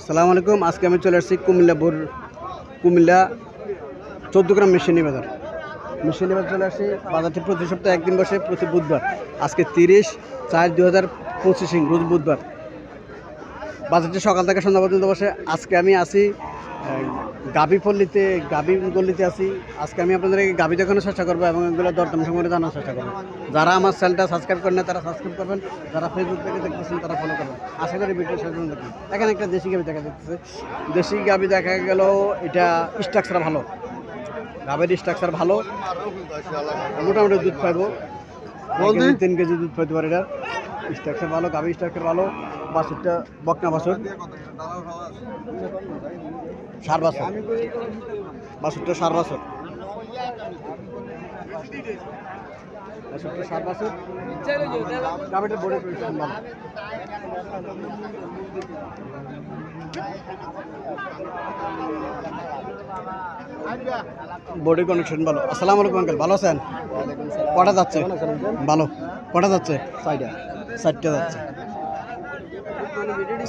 আসসালামু আলাইকুম। আজকে আমি চলে আসছি কুমিল্লা বোর কুমিল্লা চোদ্দ গ্রাম মেশিনী বাজার। মেশিনী বাজার চলে আসছি বাজারটি প্রতি সপ্তাহে একদিন বসে, প্রতি বুধবার। আজকে তিরিশ চার দু হাজার পঁচিশ, রোজ বুধবার। বাজারটি সকাল থেকে সন্ধ্যা পর্যন্ত বসে। আজকে আমি আসি গাবি পল্লীতে গাবি গল্লিতে আছি। আজকে আমি আপনাদেরকে গাবি দেখানোর চেষ্টা করব এবং এগুলো দরদাম সম্পর্কে জানার চেষ্টা করব। যারা আমার চ্যানেলটা সাবস্ক্রাইব করেন না তারা সাবস্ক্রাইব করবেন। যারা ফেসবুক থেকে দেখতেছেন তারা ফলো করবেন। আশা করি ভিডিও পর্যন্ত দেখবেন। এখানে একটা দেশি গাবি দেখা যাচ্ছে। দেশি গাবি দেখা গেল এটা স্ট্রাকচার ভালো। গাবের স্ট্রাকচার ভালো। মোটামুটি দুধ পাইবো। এক তিন কেজি দুধ পাইতে পারে এটা। স্ট্রাকচার ভালো গাবি স্ট্রাকচার ভালো। বাছুরটা বকনা বাছুর। সার বাছুর। বাছুরটা সার বাছুর। সার বড় বডি কন্ডিশন ভালো। আসসালামু আলাইকুম আঙ্কেল ভালো আছেন? কটা যাচ্ছে? ভালো। কটা যাচ্ছে? সাইডে। ষাটটা যাচ্ছে।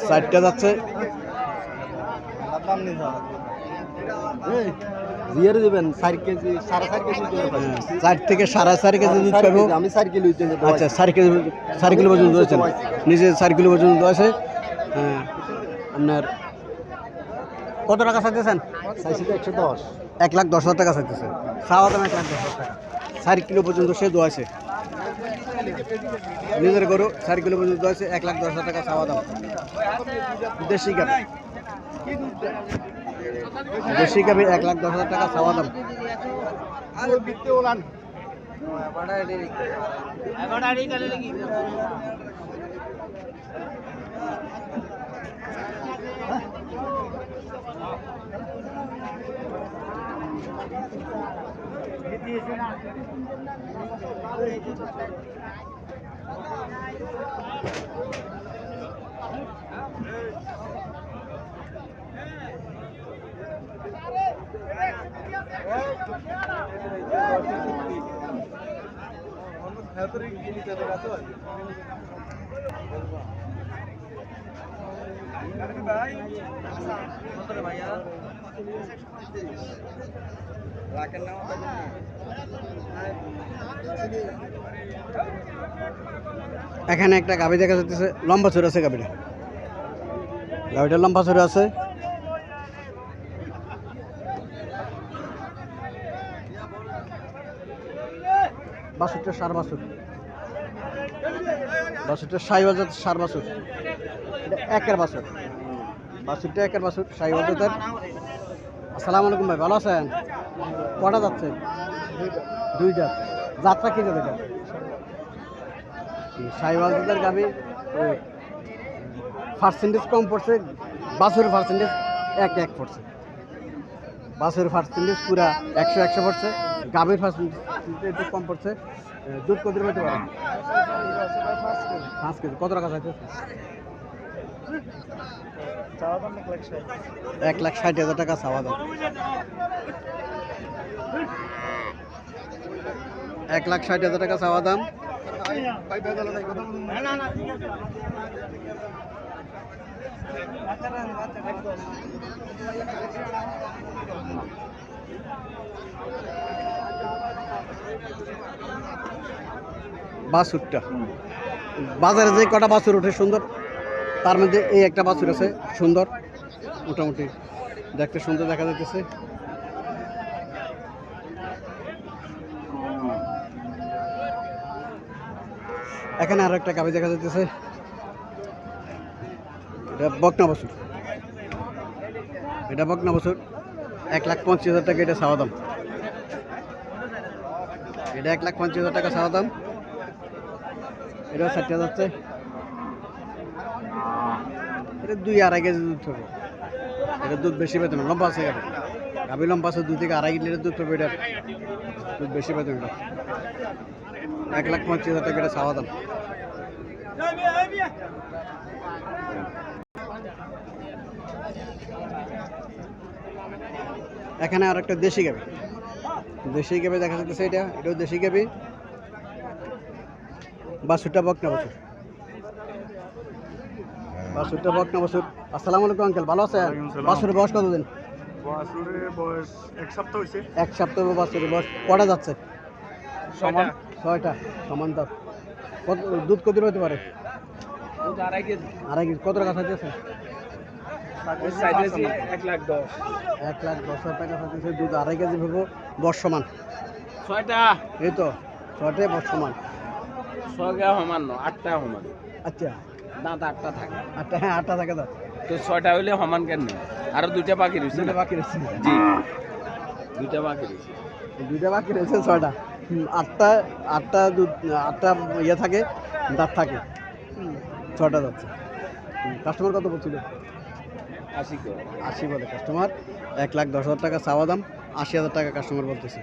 ষাটটা যাচ্ছে। দিবেন চার কেজি সাড়ে চার কেজি হ্যাঁ, চার থেকে সাড়ে চার কেজি দুধ পাবো। আমি চার কিলো আচ্ছা চার কিলো চার কিলো পর্যন্ত নিজে চার কিলো পর্যন্ত আছে। হ্যাঁ আপনার কত টাকা চাইতেছেন? একশো দশ। এক লাখ দশ হাজার টাকা চাইতেছে। চাওয়া দাম এক লাখ দশ হাজার টাকা। চার কিলো পর্যন্ত সে দোয়াছে নিজের গরু চার কিলো পর্যন্ত দোয়াছে এক লাখ দশ হাজার টাকা চাওয়া দাম। দেশি গাবি দেশি গাবি এক লাখ দশ হাজার টাকা চাওয়া দাম এখানে একটা গাভি দেখা যাচ্ছে লম্বা চুর আছে গাভিটা। গাভিটা লম্বা চুর আছে। বাসুরটা সার বাসুর বাসুরটা সাই বাজার সার এটা একের বাসুর বাসুরটা একের বাসুর সাই বাজার আসসালামু আলাইকুম ভাই, ভালো আছেন? কটা যাচ্ছে? দুইটা। যাত্রা কি যাবে এটা সাইবাজার গাবি পার্সেন্টেজ কম পড়ছে বাসের পার্সেন্টেজ এক এক পড়ছে। বাসের পার্সেন্টেজ পুরা একশো একশো পড়ছে গাবির পার্সেন্টেজ একটু কম পড়ছে। দুধ কত পেতে পারে? পাঁচ কেজি। কত টাকা চাইছে এক লাখ ষাট হাজার টাকা চাওয়া দাম এক লাখ ষাট হাজার টাকা চাওয়া দাম। বাছুরটা। বাজারে যে কটা বাছুর ওঠে সুন্দর, তার মধ্যে এই একটা বাছুর আছে সুন্দর, মোটামুটি দেখতে সুন্দর দেখা যাইতেছে। এখানে আরও একটা গাভি দেখা যাইতেছে। এটা বকনা বাছুর। এটা বকনা বাছুর, এক লাখ পঞ্চাশ হাজার টাকা এটা চাওয়া দাম। এটা এক লাখ পঞ্চাশ হাজার টাকা চাওয়া দাম। এটা ষাটটা যাচ্ছে। এটা দুই আড়াই কেজি দুধ হবে এটা দুধ বেশি পেতে লম্বা আছে গাভি গাভি লম্বা আছে, দুই থেকে আড়াই লিটার দুধ পাবে এটার দুধ বেশি পেতে না এক লাখ পঞ্চাশ হাজার টাকা এটা চাওয়া দাম। এখানে আর একটা দেশি গাবি দেশি গাবি দেখা যাচ্ছে এটা, এটাও দেশি গাবি বাছুরটা বকনা বাছুর। বাছুরটা বকনা বাছুর। আসসালামু আলাইকুম আঙ্কেল ভালো আছেন? ওয়ালাইকুম বয়স কতদিন? এক সপ্তাহ হয়েছে এক সপ্তাহ বয়স। কটা যাচ্ছে? সমান ছয়টা সমান দাম কত দুধ কত হতে পারে? আড়াই কেজি। কত টাকা চাইতেছে এক লাখ দশ। এক লাখ দশ হাজার টাকা চাইতেছে দুধ আড়াই কেজি ভেবো বর্ষমান। ছয়টা। এই তো ছয়টাই বর্ষমান। ছয়টা সমান ন আটটা সমান। আচ্ছা। দাঁত আটটা থাকে। আটটা হ্যাঁ আটটা থাকে তো তো ছয়টা হইলে সমান কেন আরও দুইটা বাকি রয়েছে দুইটা বাকি রয়েছে জি। দুইটা বাকি রয়েছে দুইটা বাকি রয়েছে ছয়টা। আটটা আটটা আটটা ইয়ে থাকে দাঁত থাকে। ছয়টা যাচ্ছে কাস্টমার কত বলছিল? আশি আশি বলে কাস্টমার এক লাখ দশ হাজার টাকা চাওয়া দাম আশি হাজার টাকা কাস্টমার বলতেছে।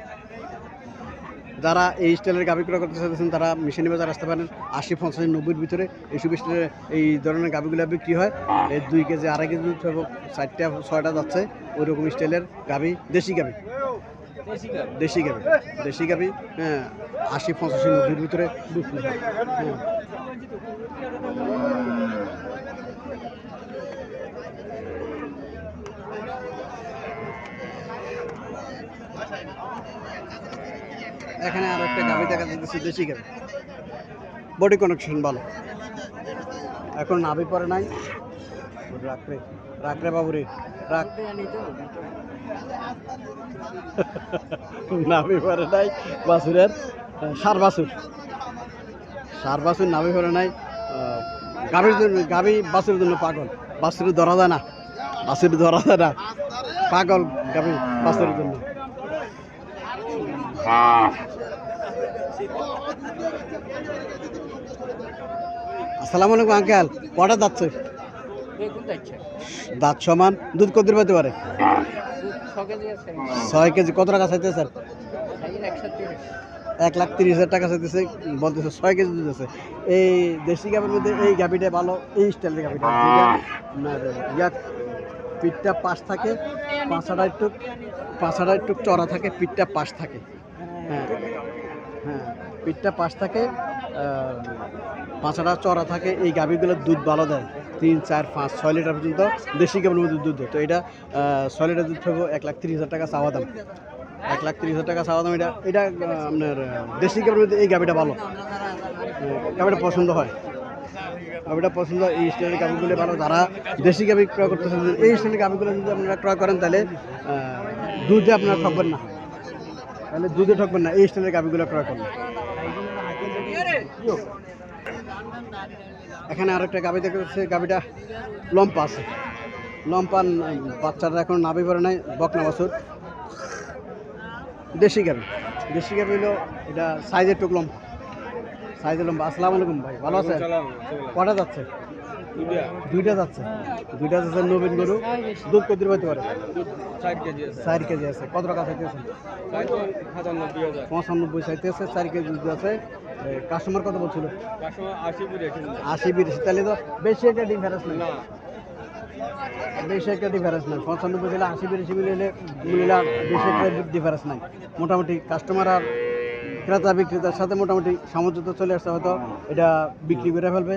যারা এই স্টাইলের গাভি ক্রয় করতে চাইছেন তারা মিশনি বাজার আসতে পারেন আশি, পঞ্চাশ, নব্বইয়ের ভিতরে। এইসব স্টাইলের এই ধরনের গাভিগুলো বিক্রি হয়। এই দুই কেজি, আড়াই কেজি চারটা, ছয়টা যাচ্ছে ওই রকম স্টাইলের গাভি, দেশি গাভি। দেশি গাভি দেশি গাভি হ্যাঁ আশি, পঞ্চাশ, নব্বইয়ের ভিতরে হয়। এখানে আরও একটা গাভি দেখা যাচ্ছে দেশি গাভি। বডি কানেকশন ভালো। এখন নাভি পরে নাই। রাখরে রাখরে বাবুরে রাখ নাভি পরে নাই বাসুরের সার বাসুর সার বাসুর নাভি পরে নাই। গাভীর জন্য গাভি বাসুরের জন্য পাগল। বাসুরে ধরা যায় না। বাসুরে ধরা যায় না। পাগল গাভি বাসুরের জন্য। আসসালামু আলাইকুম, আঙ্কেল। কটা যাচ্ছে দাঁত সমান, দুধ কত পেতে পারে? ছয় কেজি, কত টাকা চাইতে স্যার এক লাখ তিরিশ হাজার টাকা চাইতেছে, বলতেছে ছয় কেজি দুধ আছে। এই দেশি গাভির মধ্যে এই গাভিটা ভালো, এই স্টাইলের গাভিটা। আপনার পিঠটা পাশ থাকে পাঁচ পাঁচাটা একটু পাঁচাটা একটু চড়া থাকে, পিঠটা পাশ থাকে। হ্যাঁ। হ্যা। পিঠটা পাশ থাকে পাঁচাটা চড়া থাকে, এই গাভিগুলোর দুধ ভালো দেয়। তিন, চার, পাঁচ, ছয় লিটার পর্যন্ত দেশি গাভির মধ্যে দুধ দেয়। তো এটা ছয় লিটার দুধ পাবো এক লাখ তিরিশ হাজার টাকা চাওয়া দাম। এক লাখ তিরিশ হাজার টাকা চাওয়া দাম, এটা এটা আপনার দেশি গাভির মধ্যে এই গাভিটা ভালো। গাভিটা পছন্দ হয়। গাভিটা পছন্দ এই স্টাইলের গাভিগুলো ভালো। যারা দেশি গাভি ক্রয় করতে চান, এই স্টাইলের গাভিগুলো যদি আপনারা ক্রয় করেন, তাহলে দুধে আপনারা ঠকবেন না। তাহলে দুধে ঠকবেন না এই স্টাইলের গাভিগুলো ক্রয় করবেন এখানে আরেকটা গাভি দেখতে পাচ্ছি গাভিটা লম্পা আছে। লম্পা বাচ্চাটা এখন নাভি পরে নাই বকনা বছর। দেশি গাভি দেশি গাভি হলো এটা সাইজের টুক লম্বা সাইজের লম্বা আসসালামু আলাইকুম ভাই ভালো আছে কটা যাচ্ছে? দুইটা। যাচ্ছে। দুইটা যাচ্ছে নবীন গরু। দুধ কত দিতে পারে? চার কেজি আছে। চার কেজি আছে। কত টাকা চাইতেছে পঁচানব্বই চাইতেছে চার কেজি দুধ আছে। কাস্টমার কত বলছিল? আশি বিরাশি তাহলে তো বেশি একটা ডিফারেন্স নেই। বেশি একটা ডিফারেন্স নাই। পঁচানব্বই দিলে আশি বিরাশি মিলিলে মিলিলে বেশি একটা ডিফারেন্স নাই। মোটামুটি কাস্টমার আর ক্রেতা বিক্রেতার সাথে মোটামুটি সামঞ্জস্য চলে আসছে হয়তো এটা বিক্রি করে ফেলবে।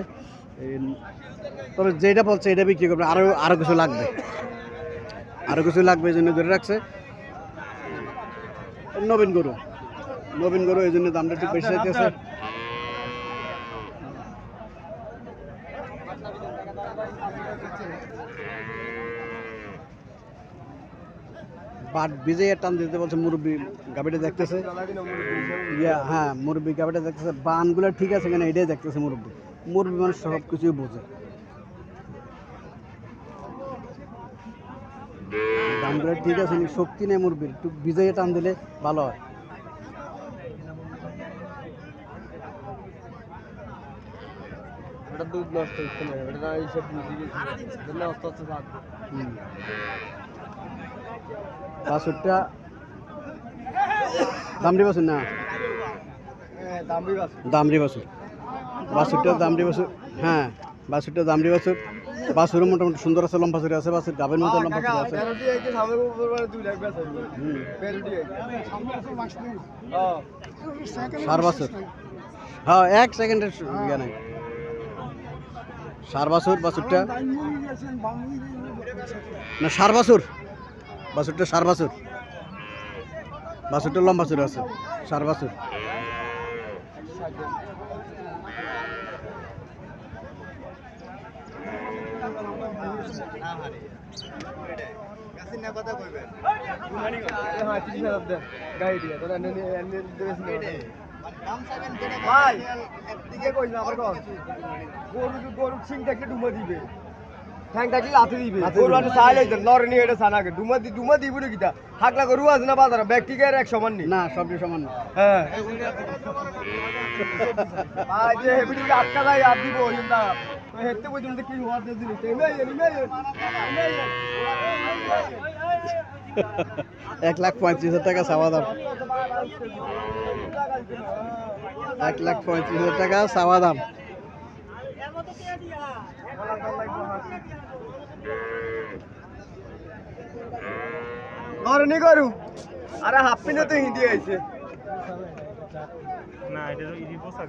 তবে যেটা বলছে এটা বিক্রি করবে। আরও আরও কিছু লাগবে। আরও কিছু লাগবে এই জন্য ধরে রাখছে। নবীন গরু। নবীন গরু এই জন্য দামটা একটু বেশি চাইতেছে। বাট বিজে টান দিতে বলছে মুরব্বী গাবিটা দেখতেছে। ইয়া হ্যাঁ মুরব্বী গাবিটা দেখতেছে। বানগুলো ঠিক আছে কেন এটাই দেখতেছে মুরব্বী। মুরব্বী মানুষ সব কিছুই বোঝে। দামগুলো ঠিক আছে শক্তি নেই মুরব্বীর। একটু বিজয়ে টান দিলে ভালো হয়। দুধ নষ্ট হচ্ছে না এটা এইসব বুঝে গেছি। নষ্ট হচ্ছে থাকবে দামড়ি বাছুর না? দামি বাস দামড়ি বাছুর। বাছুরটা দামড়ি বাছুর হ্যাঁ বাছুরটা দামড়ি বাছুর বাছুরও মোটামুটি সুন্দর আছে, লম্বা চুরি আছে, বাসুর গাবের মতো লম্বা চুরি আছে। সার বাছুর হ্যাঁ এক সেকেন্ডের ইয়ে নাই। সার বাছুর বাছুরটা না, সার বাসুর। বাছুরটা সার বাছুর বাছুরটা লম্বা চুর আছে, সার বাছুর হ্যাঁ তিরিশ হাজার দেন গাড়ি দিয়ে তোরা এনে নিয়ে এনে দেবেন ভাই একদিকে কই না আবার কর গরু গরু সিং থাকলে ডুমা দিবে। ঠ্যাং থাকলে লাথি দিবে। গরু নিয়ে এটা সানাকে ডুমা দি ডুমা দিব না কিটা? হাকলা গরু আছে না বাজারে? ব্যক্তিকে এক সমান নি না সবটি সমান না। হ্যাঁ। যে হেবিটি আটকা যায় আর দিব কি হওয়ার এক লাখ পঁয়ত্রিশ হাজার টাকা চাওয়া দাম। এক লাখ পঁয়ত্রিশ হাজার টাকা চাওয়া দাম। নি গরু। আরে হাফ পিনে তো হিন্দি আইছে। না এটা তো ইজি পোশাক